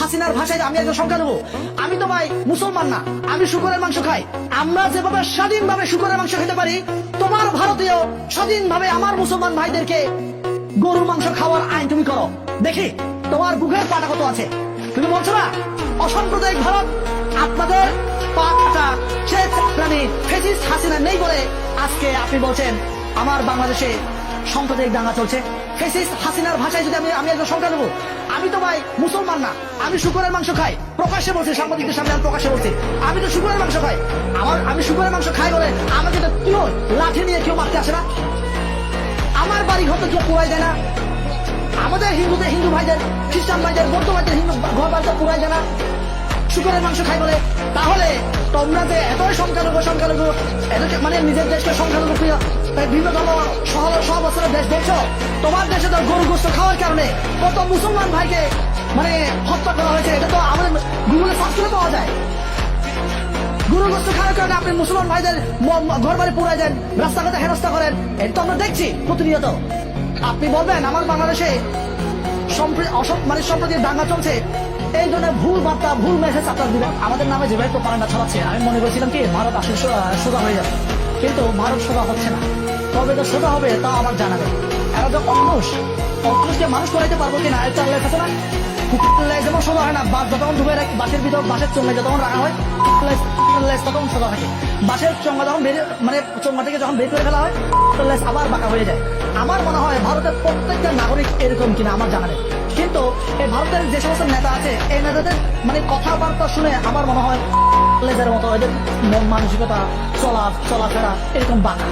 হাসিনার ভাষায় আমি একজন আমি তো ভাই মুসলমান না। আমি শুকরের মাংস খাই। আমরা যেভাবে স্বাধীনভাবে শুকরের মাংস খেতে পারি, তোমার ভারতীয় স্বাধীনভাবে আমার মুসলমান ভাইদেরকে গরুর মাংস খাওয়ার আইন তুমি করো। দেখি, তোমার বুকের পাটা কত আছে? তুমি বলছো না? অসাম্প্রদায়িক ভারত আপনাদের পাটা প্রাণী ফেসিস হাসিনা নেই বলে আজকে আপনি বলছেন। আমার বাংলাদেশে সাম্প্রদায়িক দাঙ্গা চলছে। ফেসিস হাসিনার ভাষায় যদি আমি আমি একজন সংখ্যা নেব আমি তো ভাই মুসলমান না। আমি শুকরের মাংস খাই। প্রকাশ্যে বলছি, সাংবাদিকদের সামনে আমি প্রকাশ্যে বলছি। আমি তো শুকুরের মাংস খাই। আমার আমি শুকুরের মাংস খাই বলে আমাকে তো কেউ লাঠি নিয়ে কেউ মারতে আসে না। আমার বাড়ি ঘর তো কেউ পুরাই দেয় না। আমাদের হিন্দুদের হিন্দু ভাইদের, খ্রিস্টান ভাইদের, বৌদ্ধ ভাইদের হিন্দু ঘর বাড়িতে পুরাই দেয় না। শুকুরের মাংস খাই বলে। তাহলে তোমরা যে মানে নিজের দেশকে সংখ্যালঘু প্রিয় এই ভিন্ন ধর্ম সহ সহ বছরের দেশ বলছো? তোমার দেশে তো গরু গোস্ত খাওয়ার কারণে কত মুসলমান ভাইকে মানে হত্যা করা হয়েছে, এটা তো আমাদের গুগলে সার্চ করে পাওয়া যায়। গুরুগ্রস্ত খাওয়ার কারণে আপনি মুসলমান ভাইদের ঘর বাড়ি পুরাই দেন, রাস্তাঘাটে হেনস্থা করেন, এটা তো আমরা দেখছি প্রতিনিয়ত। আপনি বলবেন, আমার বাংলাদেশে মানে সম্প্রতি দাঙ্গা চলছে। এই ধরনের ভুল বার্তা, ভুল মেসেজ আপনার দিবেন আমাদের নামে যেভাবে প্রপারান্ডা ছড়াচ্ছে, আমি মনে করেছিলাম কি, ভারত আসলে সোজা হয়ে যাবে। কিন্তু ভারত সেবা হচ্ছে না। তবে তো সেবা হবে, তা আমার জানা নেই। এরা তো অমানুষ অমানুষকে মানুষ করাইতে পারব কিনা, এটা আল্লাহ কাছে না যেমন সোজা হয় না বাস যতক্ষণ ঢুকে রাখি বাসের ভিতর বাসের চোঙে যতক্ষণ রাখা হয় ততক্ষণ সোজা থাকে। বাসের চঙ্গা যখন বেরিয়ে মানে চঙ্গা থেকে যখন বের করে ফেলা হয় আবার বাঁকা হয়ে যায়। আমার মনে হয় ভারতের প্রত্যেকটা নাগরিক এরকম কিনা আমার জানা নেই। কিন্তু এই ভারতের যে সমস্ত নেতা আছে, এই নেতাদের মানে কথাবার্তা শুনে আমার মনে হয় লেজের মতো এদের মন মানসিকতা, চলা চলাফেরা এরকম বাঁকা।